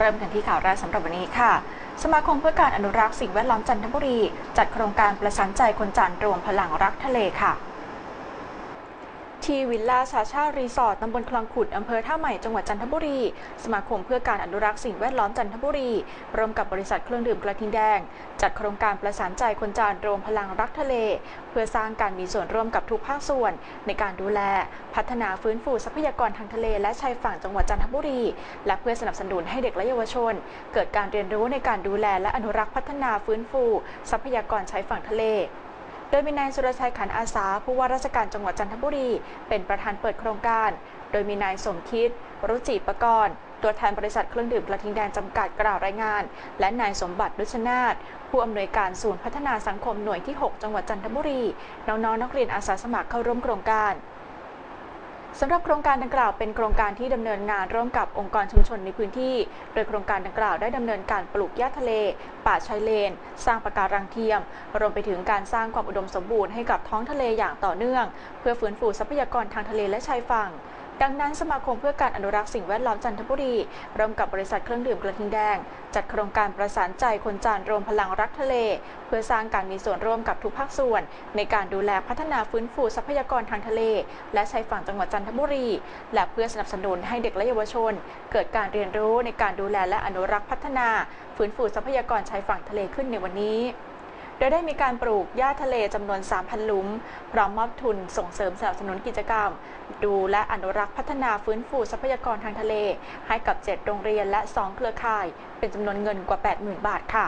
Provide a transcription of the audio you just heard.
เริ่มกันที่ข่าวแรกสำหรับวันนี้ค่ะ สมาคมเพื่อการอนุรักษ์สิ่งแวดล้อมจันทบุรี จัดโครงการประสานใจคนจันทร์รวมพลังรักทะเลค่ะ ที่วิลล่าชาชารีสอร์ทตำบลคลองขุด อำเภอท่าใหม่ จังหวัดจันทบุรี สมาคมเพื่อการอนุรักษ์สิ่งแวดล้อมจันทบุรี ร่วมกับบริษัทเครื่องดื่มกระทิงแดง จัดโครงการประสานใจคนจันทร์รวมพลังรักทะเล เพื่อสร้างการมีส่วนร่วมกับทุกภาคส่วน ในการดูแล พัฒนาฟื้นฟูทรัพยากรทางทะเล และชายฝั่งจังหวัดจันทบุรี และเพื่อสนับสนุนให้เด็กและเยาวชน เกิดการเรียนรู้ในการดูแลและอนุรักษ์พัฒนาฟื้นฟู ทรัพยากรชายฝั่งทะเล โดยมีนายสุรชัยขันอาสา ผู้ว่าราชการจังหวัดจันทบุรี เป็นประธานเปิดโครงการ โดยมีนายสมคิด รุจิปกรณ์ตัวแทนบริษัทเครื่องดื่มกระทิงแดงจำกัดกล่าวรายงาน และนายสมบัติดุชนาธผู้อำนวยการศูนย์พัฒนาสังคมหน่วยที่ 6 จังหวัดจันทบุรี น้องๆนักเรียนอาสาสมัครเข้าร่วมโครงการ สำหรับโครงการดังกล่าวเป็นโครงการที่ดำเนินงานร่วมกับองค์กรชุมชนในพื้นที่ โดยโครงการดังกล่าวได้ดำเนินการปลูกหญ้าทะเล ป่าชายเลน สร้างปะการังเทียม รวมไปถึงการสร้างความอุดมสมบูรณ์ให้กับท้องทะเลอย่างต่อเนื่อง เพื่อฟื้นฟูทรัพยากรทางทะเลและชายฝั่ง ดังนั้นสมาคมเพื่อการอนุรักษ์สิ่งแวดล้อมจันทบุรีร่วมกับบริษัทเครื่องดื่มกระทิงแดง จัดโครงการประสานใจคนจันรวมพลังรักทะเล เพื่อสร้างการมีส่วนร่วมกับทุกภาคส่วน ในการดูแลพัฒนาฟื้นฟูทรัพยากรทางทะเล และชายฝั่งจังหวัดจันทบุรี และเพื่อสนับสนุนให้เด็กและเยาวชน เกิดการเรียนรู้ในการดูแลและอนุรักษ์พัฒนา ฟื้นฟูทรัพยากรชายฝั่งทะเลขึ้นในวันนี้ โดยได้มีการปลูกหญ้าทะเลจำนวน 3,000 หลุม พร้อมมอบทุนส่งเสริมสนับสนุนกิจกรรม ดูและอนุรักษ์พัฒนาฟื้นฟูทรัพยากรทางทะเล ให้กับ 7 โรงเรียนและ 2 เครือข่าย เป็นจำนวนเงินกว่า 80,000 บาทค่ะ